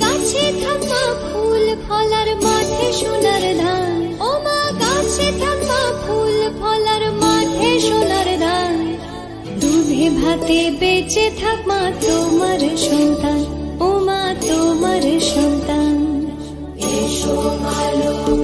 গাছে থাকা ফুল মাঠে ও মা গাছে থাকা ফুল মাঠে ভাতে বেঁচে থাক মা তোমার সন্তান। ও মা তোমার সন্তান। এসো মা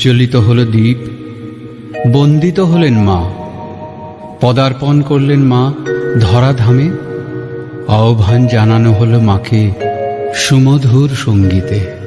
উজ্জ্বলিত হল দ্বীপ, বন্দিত হলেন মা। পদার্পণ করলেন মা ধরাধামে। আহ্বান জানানো হল মাকে সুমধুর সঙ্গীতে।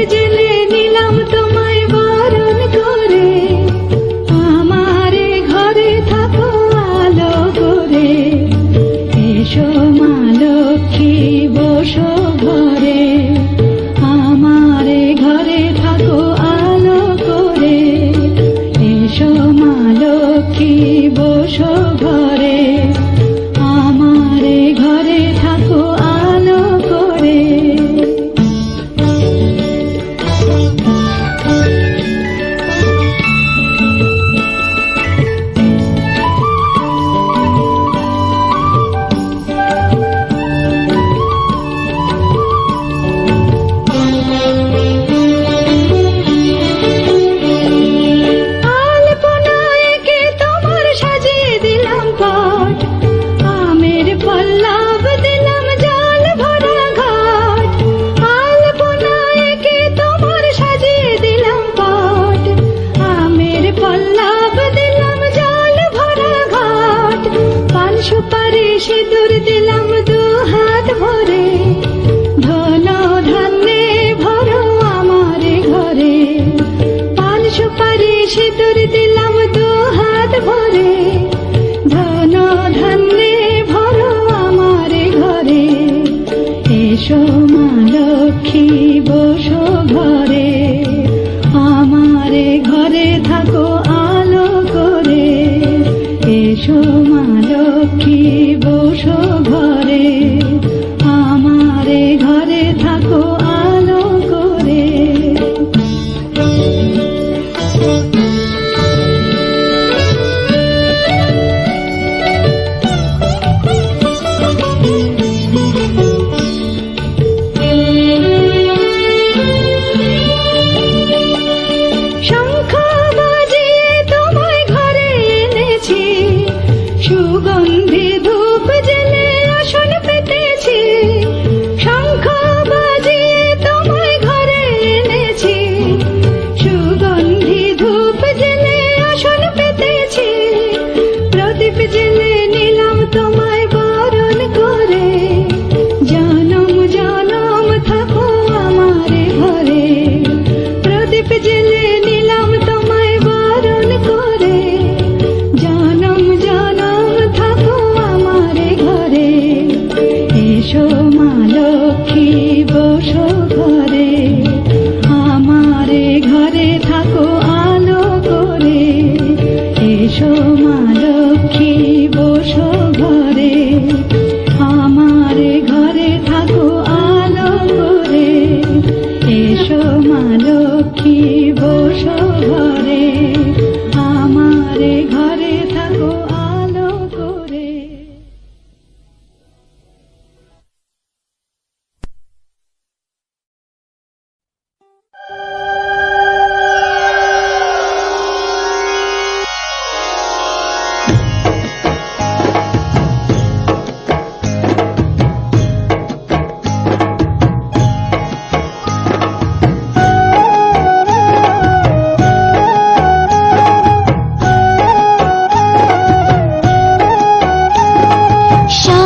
becerilerini পাখি বসো ঘরে আমারে ঘরে থাকো আলো করে। এসো মা লক্ষ্মী ঘরে আমারে ঘরে থাকো আলো করে।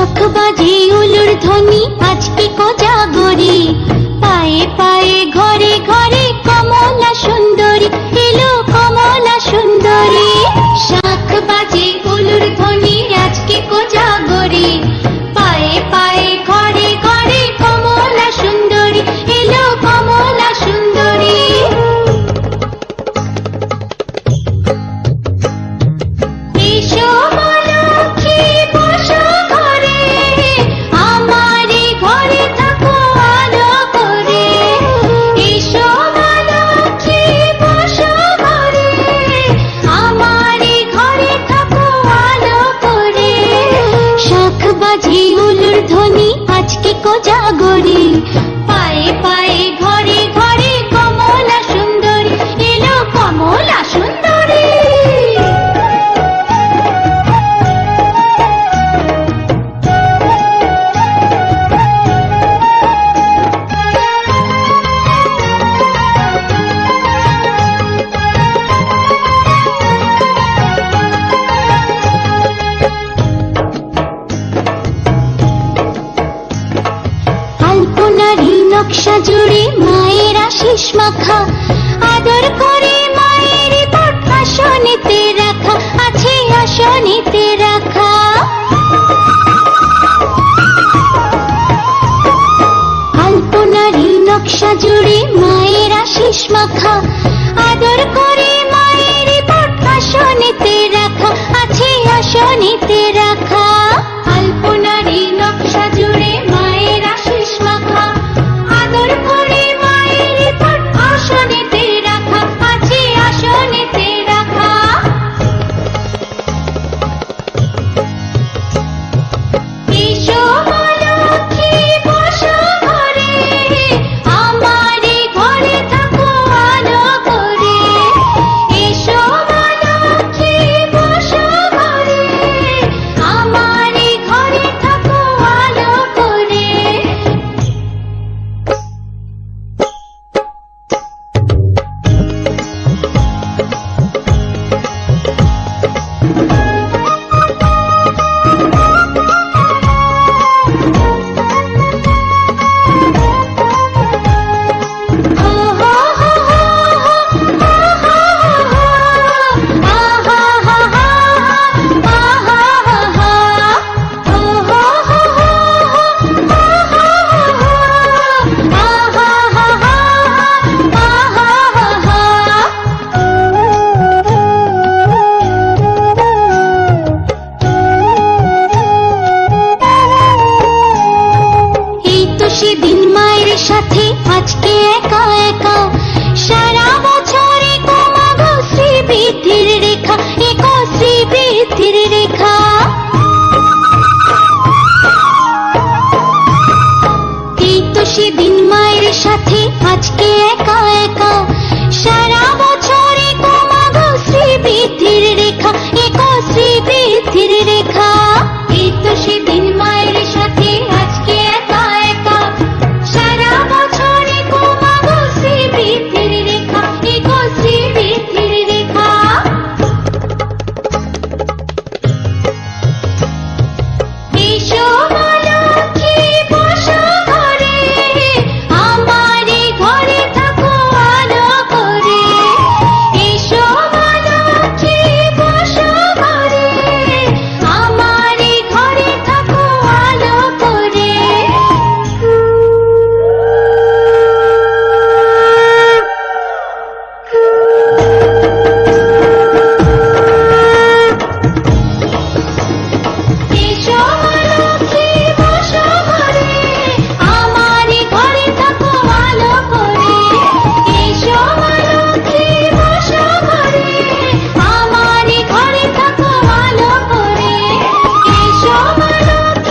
শখ বাজে উলুর ধ্বনি আজকে কোজাগরি। পায়ে পায়ে ঘরে ঘরে কমলা সুন্দরী সখা আদর করে মায়ের পট আসনিতে রাখা, আছে আসনিতে রাখা। আলপনারি নকশা জুড়ে মায়ের আশিস মাখা। আদর করে মায়ের পট আসনিতে রাখা, আছে আসনিতে রাখা।